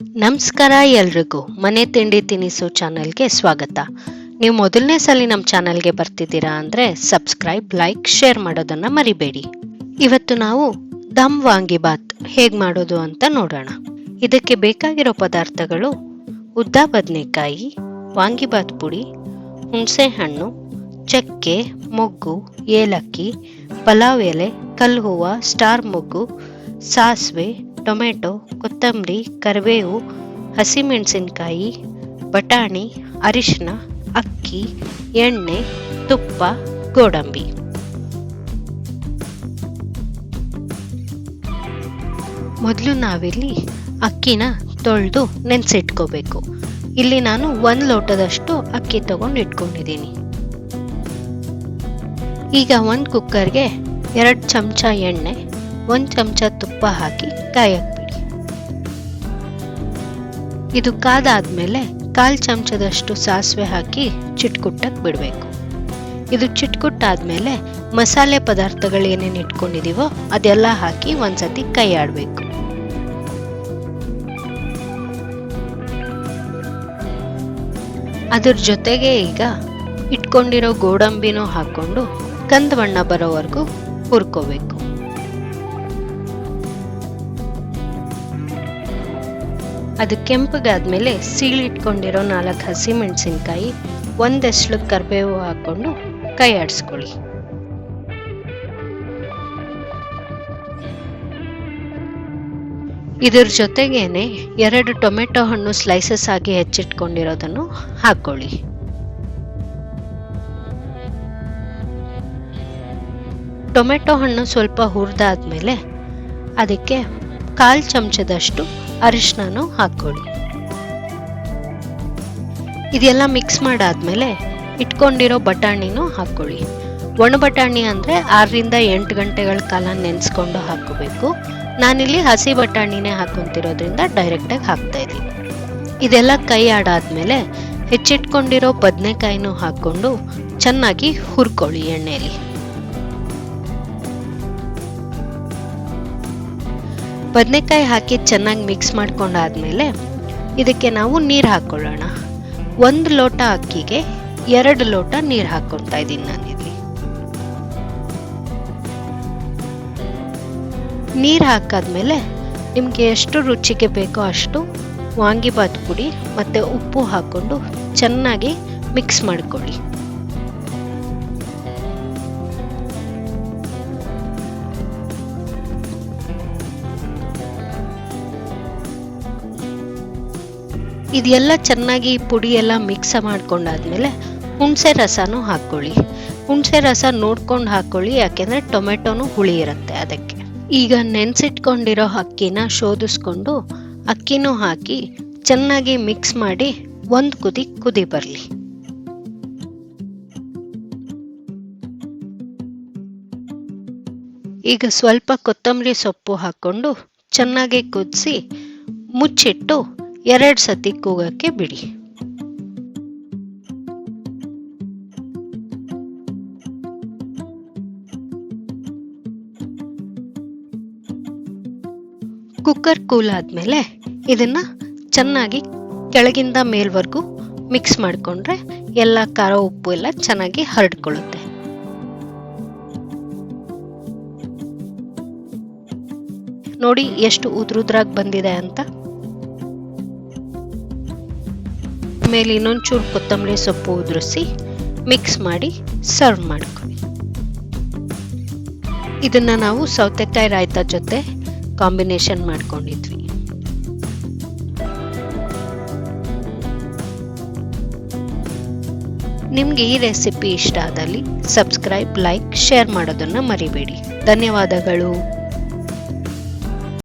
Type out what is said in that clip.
ನಮಸ್ಕಾರ ಎಲ್ರಿಗೂ. ಮನೆ ತಿಂಡಿ ತಿನಿಸು ಚಾನಲ್ಗೆ ಸ್ವಾಗತ. ನೀವು ಮೊದಲನೇ ಸಲ ನಮ್ಮ ಚಾನಲ್ಗೆ ಬರ್ತಿದ್ದೀರಾ ಅಂದರೆ ಸಬ್ಸ್ಕ್ರೈಬ್, ಲೈಕ್, ಶೇರ್ ಮಾಡೋದನ್ನ ಮರಿಬೇಡಿ. ಇವತ್ತು ನಾವು ದಮ್ ವಾಂಗಿಬಾತ್ ಹೇಗೆ ಮಾಡೋದು ಅಂತ ನೋಡೋಣ. ಇದಕ್ಕೆ ಬೇಕಾಗಿರೋ ಪದಾರ್ಥಗಳು ಉದ್ದ ಬದನೆಕಾಯಿ ವಾಂಗಿಬಾತ್ ಪುಡಿ, ಹುಣಸೆ ಹಣ್ಣು, ಚಕ್ಕೆ, ಮೊಗ್ಗು, ಏಲಕ್ಕಿ, ಪಲಾವ್ ಎಲೆ, ಕಲ್ಲು ಹೂವು, ಸ್ಟಾರ್ ಮೊಗ್ಗು, ಸಾಸಿವೆ ಟೊಮೆಟೊ, ಕೊತ್ತಂಬರಿ, ಕರಿಬೇವು, ಹಸಿಮೆಣಸಿನಕಾಯಿ, ಬಟಾಣಿ ಅರಿಶಿನ ಅಕ್ಕಿ, ಎಣ್ಣೆ, ತುಪ್ಪ, ಗೋಡಂಬಿ. ಮೊದಲು ನಾವಿಲ್ಲಿ ಅಕ್ಕಿನ ತೊಳೆದು ನೆನೆಸಿಟ್ಕೋಬೇಕು. ಇಲ್ಲಿ ನಾನು ಒಂದು ಲೋಟದಷ್ಟು ಅಕ್ಕಿ ತಗೊಂಡು ಇಟ್ಕೊಂಡಿದ್ದೀನಿ. ಈಗ ಒಂದು ಕುಕ್ಕರ್ಗೆ ಎರಡು ಚಮಚ ಎಣ್ಣೆ ಒಂದು ಚಮಚ ತುಪ್ಪ ಹಾಕಿ ಕಾಯಕ್ಕೆ ಬಿಡಿ. ಇದು ಕಾದಾದ್ಮೇಲೆ ಕಾಲು ಚಮಚದಷ್ಟು ಸಾಸಿವೆ ಹಾಕಿ ಚಿಟ್ಕುಟ್ಟಕ್ಕೆ ಬಿಡಬೇಕು. ಇದು ಚಿಟ್ಕುಟ್ಟಾದ್ಮೇಲೆ ಮಸಾಲೆ ಪದಾರ್ಥಗಳು ಏನೇನು ಇಟ್ಕೊಂಡಿದೀವೋ ಅದೆಲ್ಲ ಹಾಕಿ ಒಂದ್ಸತಿ ಕೈ ಆಡಬೇಕು ಅದ್ರ ಜೊತೆಗೆ ಈಗ ಇಟ್ಕೊಂಡಿರೋ ಗೋಡಂಬಿನೂ ಹಾಕೊಂಡು ಕಂದು ಬಣ್ಣ ಬರೋವರೆಗೂ ಹುರ್ಕೋಬೇಕು. ಅದು ಕೆಂಪಗಾದ್ಮೇಲೆ ಸೀಳಿಟ್ಕೊಂಡಿರೋ ನಾಲ್ಕು ಹಸಿ ಮೆಣಸಿನ್ಕಾಯಿ ಒಂದೆಸ್ಳು ಕರಿಬೇವು ಹಾಕೊಂಡು ಕೈ ಆಡಿಸ್ಕೊಳ್ಳಿ. ಇದ್ರ ಜೊತೆಗೇನೆ ಎರಡು ಟೊಮೆಟೊ ಹಣ್ಣು ಸ್ಲೈಸಸ್ ಆಗಿ ಹೆಚ್ಚಿಟ್ಕೊಂಡಿರೋದನ್ನು ಹಾಕೊಳ್ಳಿ ಟೊಮೆಟೊ ಹಣ್ಣು ಸ್ವಲ್ಪ ಹುರಿದಾದ್ಮೇಲೆ ಅದಕ್ಕೆ ಕಾಲು ಚಮಚದಷ್ಟು ಅರಿಶಿನೂ ಹಾಕ್ಕೊಳ್ಳಿ. ಇದೆಲ್ಲ ಮಿಕ್ಸ್ ಮಾಡಾದ್ಮೇಲೆ ಇಟ್ಕೊಂಡಿರೋ ಬಟಾಣಿನೂ ಹಾಕ್ಕೊಳ್ಳಿ. ಒಣ ಬಟಾಣಿ ಅಂದರೆ ಆರರಿಂದ ಎಂಟು ಗಂಟೆಗಳ ಕಾಲ ನೆನೆಸ್ಕೊಂಡು ಹಾಕೋಬೇಕು. ನಾನಿಲ್ಲಿ ಹಸಿ ಬಟಾಣಿನೇ ಹಾಕೊತಿರೋದ್ರಿಂದ ಡೈರೆಕ್ಟಾಗಿ ಹಾಕ್ತಾ ಇದ್ದೀನಿ. ಇದೆಲ್ಲ ಕೈ ಆಡಾದ್ಮೇಲೆ ಹೆಚ್ಚಿಟ್ಕೊಂಡಿರೋ ಬದನೆಕಾಯಿನೂ ಹಾಕ್ಕೊಂಡು ಚೆನ್ನಾಗಿ ಹುರ್ಕೊಳ್ಳಿ ಎಣ್ಣೆಯಲ್ಲಿ. ಬದನೆಕಾಯಿ ಹಾಕಿ ಚೆನ್ನಾಗಿ ಮಿಕ್ಸ್ ಮಾಡ್ಕೊಂಡಾದ್ಮೇಲೆ ಇದಕ್ಕೆ ನಾವು ನೀರು ಹಾಕ್ಕೊಳ್ಳೋಣ ಒಂದು ಲೋಟ ಅಕ್ಕಿಗೆ ಎರಡು ಲೋಟ ನೀರು ಹಾಕ್ಕೊತಾ ಇದ್ದೀನಿ ಇಲ್ಲಿ. ನೀರು ಹಾಕಾದ್ಮೇಲೆ ನಿಮಗೆ ಎಷ್ಟು ರುಚಿಗೆ ಬೇಕೋ ಅಷ್ಟು ವಾಂಗಿಬಾತ್ ಪುಡಿ ಮತ್ತು ಉಪ್ಪು ಹಾಕ್ಕೊಂಡು ಚೆನ್ನಾಗಿ ಮಿಕ್ಸ್ ಮಾಡ್ಕೊಳ್ಳಿ. ಇದೆಲ್ಲ ಚೆನ್ನಾಗಿ ಪುಡಿ ಎಲ್ಲ ಮಿಕ್ಸ್ ಮಾಡ್ಕೊಂಡಾದ್ಮೇಲೆ ಹುಣಸೆ ರಸನೂ ಹಾಕ್ಕೊಳ್ಳಿ. ಹುಣಸೆ ರಸ ನೋಡ್ಕೊಂಡು ಹಾಕ್ಕೊಳ್ಳಿ, ಯಾಕೆಂದರೆ ಟೊಮೆಟೊನು ಹುಳಿ ಇರುತ್ತೆ ಅದಕ್ಕೆ. ಈಗ ನೆನೆಸಿಟ್ಕೊಂಡಿರೋ ಅಕ್ಕಿನ ಶೋಧಿಸ್ಕೊಂಡು ಅಕ್ಕಿನೂ ಹಾಕಿ ಚೆನ್ನಾಗಿ ಮಿಕ್ಸ್ ಮಾಡಿ ಒಂದು ಕುದಿ ಕುದಿ ಬರಲಿ. ಈಗ ಸ್ವಲ್ಪ ಕೊತ್ತಂಬರಿ ಸೊಪ್ಪು ಹಾಕ್ಕೊಂಡು ಚೆನ್ನಾಗಿ ಕುದಿಸಿ ಮುಚ್ಚಿಟ್ಟು ಎರಡು ಸತಿ ಕೂಗಕ್ಕೆ ಬಿಡಿ. ಕುಕ್ಕರ್ ಕೂಲ್ ಆದಮೇಲೆ ಇದನ್ನ ಚೆನ್ನಾಗಿ ಕೆಳಗಿಂದ ಮೇಲ್ವರೆಗೂ ಮಿಕ್ಸ್ ಮಾಡಿಕೊಂಡ್ರೆ ಎಲ್ಲ ಖಾರ ಉಪ್ಪು ಎಲ್ಲ ಚೆನ್ನಾಗಿ ಹರಡ್ಕೊಳ್ಳುತ್ತೆ. ನೋಡಿ ಎಷ್ಟು ಉದ್ರುದ್ರಾಗಿ ಬಂದಿದೆ ಅಂತ. ಮೇಲೆ ಇನ್ನೊಂಚೂರು ಕೊತ್ತಂಬರಿ ಸೊಪ್ಪು ಉದುರಿಸಿ ಮಿಕ್ಸ್ ಮಾಡಿ ಸರ್ವ್ ಮಾಡ್ಕೊಳ್ಳಿ. ಇದನ್ನು ನಾವು ಸೌತೆಕಾಯಿ ರಾಯ್ತ ಜೊತೆ ಕಾಂಬಿನೇಷನ್ ಮಾಡ್ಕೊಂಡಿದ್ವಿ. ನಿಮಗೆ ಈ ರೆಸಿಪಿ ಇಷ್ಟ ಆದಲ್ಲಿ ಸಬ್ಸ್ಕ್ರೈಬ್, ಲೈಕ್, ಶೇರ್ ಮಾಡೋದನ್ನು ಮರಿಬೇಡಿ. ಧನ್ಯವಾದಗಳು.